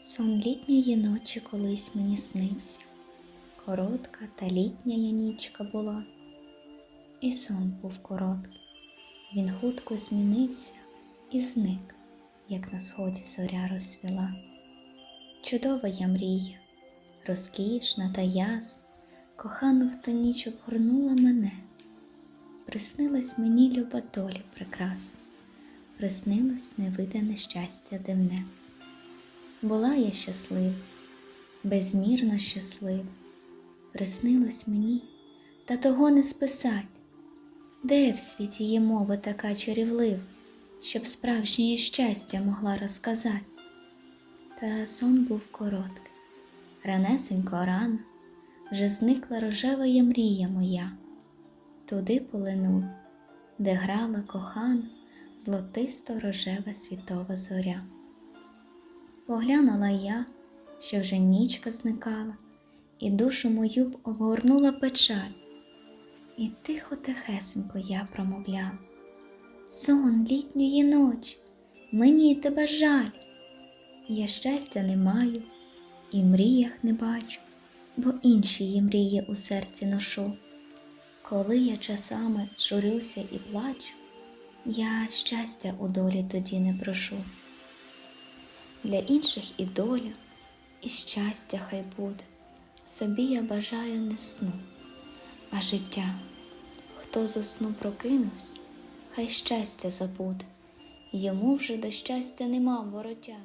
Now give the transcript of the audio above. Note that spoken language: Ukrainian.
Сон літньої ночі колись мені снився. Коротка та літня я нічка була. І сон був короткий. Він хутко змінився і зник, як на сході зоря розсвіла. Чудова я мрія, розкішна та ясна, кохану в ту ніч обгорнула мене. Приснилась мені люба долі прекрасна, приснилось невидане щастя дивне. Була я щаслива, безмірно щаслива, приснилось мені, та того не списать. Де в світі є мова така чарівлива, щоб справжнє щастя могла розказати? Та сон був короткий, ранесенько рано, вже зникла рожева я мрія моя. Туди полинула, де грала кохана, золотисто рожева світова зоря. Поглянула я, що вже нічка зникала, і душу мою б обгорнула печаль. І тихо тихесенько я промовляла. Сон літньої ночі, мені тебе жаль. Я щастя не маю і мріях не бачу, бо інші її мрії у серці ношу. Коли я часами журюся і плачу, я щастя у долі тоді не прошу. Для інших і доля, і щастя хай буде. Собі я бажаю не сну, а життя. Хто зо сну прокинувся, хай щастя забуде, йому вже до щастя нема вороття.